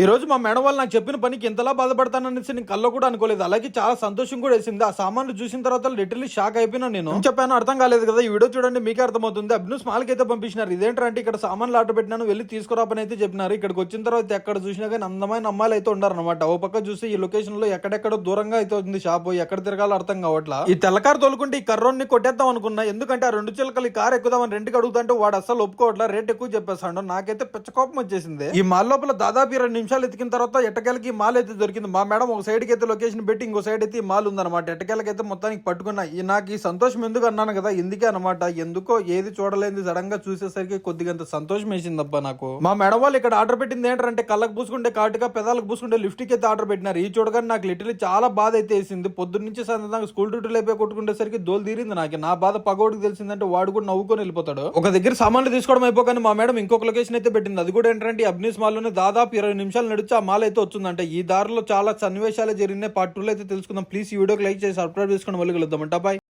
ఈ రోజు మా మేడం వాళ్ళు నాకు చెప్పిన పనికి ఇంతలా బాధపడతాననేసి నేను కల్లో కూడా అనుకోలేదు. అలాగే చాలా సంతోషం కూడా వేసింది. ఆ సామాన్లు చూసిన తర్వాత లిటరలీ షాక్ అయిపోయినా నేను. చెప్పాను అర్థం కాలేదు కదా. ఈ వీడియో చూడండి మీకే అర్థమవుతుంది. అభినవ్ స్మాల్కి అయితే పంపించినారు. ఇదేంటంటే ఇక్కడ సామాన్లు ఆర్డర్ పెట్టినాను వెళ్ళి తీసుకురా పని అయితే చెప్పినారు. ఇక్కడికి వచ్చిన తర్వాత ఎక్కడ చూసినా కానీ అందమైన అమ్మాయిలు అయితే ఉన్నారనమాట ఓ పక్క చూస్తే ఈ లొకేషన్లో ఎక్కడెక్కడో దూరంగా అయితే ఉంది షాప్ ఎక్కడ తిరగాలో అర్థం కావట్లా. ఈ తెల్లకారు తోలుకుంటే ఈ కర్రోన్ని కొట్టేద్దాం అనుకున్నా. ఎందుకంటే ఆ రెండు చిలకలు ఈ కార్ ఎక్కుదామని రెంట్కి అడుగుతుంటే వాడు అసలు ఒప్పుకోవట్లా. రేట్ ఎక్కువ చెప్పేస్తాడు. నాకైతే పిచ్చ కోపం వచ్చేసింది. ఈ మాల్ లోపల దాదాపు ఇరవై నిమిషాలు ఎతికిన తర్వాత ఎట్టకేలకి మాల్ అయితే దొరికింది. మా మేడం ఒక సైడ్కి అయితే లొకేషన్ పెట్టి ఇంకో సైడ్ అయితే మాల్ ఉందన్నమాట. ఎట్టకేలకి అయితే మొత్తానికి పట్టుకున్నా. ఈ నాకు ఈ సంతోషం ఎందుకు అన్నాను కదా ఎందుకే అనమాట ఎందుకో ఏది చూడలేని సడన్గా చూసేసరికి కొద్దిగా సంతోషం వేసిందబ్బా నాకు. మా మేడం వాళ్ళు ఇక్కడ ఆర్డర్ పెట్టింది ఏంటంటే కళ్ళకు పూసుకుంటే కాటుగా పెదాలకు పూసుకుంటే లిఫ్ట్కి అయితే ఆర్డర్ పెట్టినారు. ఈ చూడగానే నాకు లిటరలీ చాలా బాధ అయితే వేసింది. పొద్దున్న నుంచి సాయంత్రం స్కూల్ డ్యూటీలు అయిపోయి కొట్టుకునేసరికి దోలు తీరింది నాకు. నా బాధ పగోడికి తెలిసిందంటే వాడు కూడా నవ్వుకొని వెళ్ళిపోతాడు. ఒక దగ్గర సామాన్లు తీసుకోవడం అయిపోగానే మా మేడం ఇంకొక లొకేషన్ అయితే పెట్టింది. అది కూడా ఏంటంటే ఈ అబ్నీస్ మాల్లోనే దాదాపు ఇరవై నిమిషాలు నడిచి ఆ మాల అయితే వచ్చిందంటే. ఈ దారిలో చాలా సన్నివేశాలు జరిగినాయి. పార్ట్ టూలో అయితే తెలుసుకుందాం. ప్లీజ్ ఈ వీడియోకి లైక్ చేసి సబ్స్క్రైబ్ చేసుకుని మళ్ళీ కలుద్దాం బాయ్.